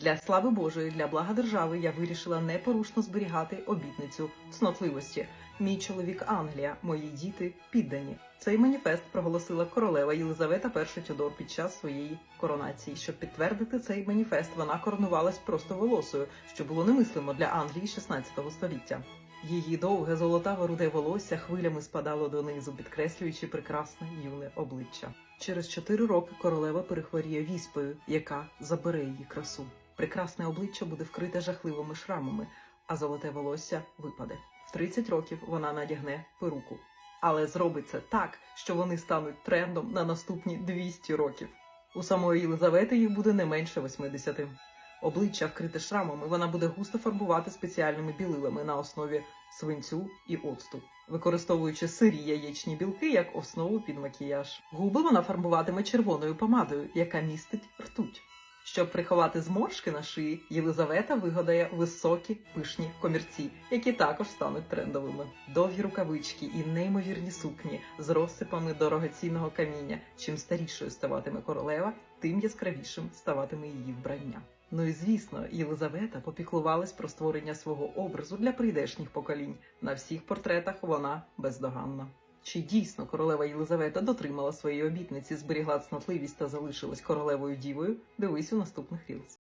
Для слави Божої, для блага держави я вирішила непорушно зберігати обітницю цнотливості. Мій чоловік Англія, мої діти піддані. Цей маніфест проголосила королева Єлизавета І Тюдор під час своєї коронації. Щоб підтвердити цей маніфест, вона коронувалась просто волосою, що було немислимо для Англії 16 століття. Її довге золотаве руде волосся хвилями спадало донизу, підкреслюючи прекрасне юне обличчя. Через чотири роки королева перехворіє віспою, яка забере її красу. Прекрасне обличчя буде вкрите жахливими шрамами, а золоте волосся випаде. В 30 років вона надягне перуку. Але зробить це так, що вони стануть трендом на наступні 200 років. У самої Єлизавети їх буде не менше 80. Обличчя вкрите шрамами вона буде густо фарбувати спеціальними білилами на основі свинцю і оцту, використовуючи сирі яєчні білки як основу під макіяж. Губи вона фарбуватиме червоною помадою, яка містить ртуть. Щоб приховати зморшки на шиї, Єлизавета вигадає високі пишні комірці, які також стануть трендовими. Довгі рукавички і неймовірні сукні з розсипами дорогоцінного каміння. Чим старішою ставатиме королева, тим яскравішим ставатиме її вбрання. Ну і звісно, Єлизавета попіклувалась про створення свого образу для прийдешніх поколінь. На всіх портретах вона бездоганна. Чи дійсно королева Єлизавета дотримала своєї обітниці, зберігла цнотливість та залишилась королевою дівою? Дивись у наступних рілс.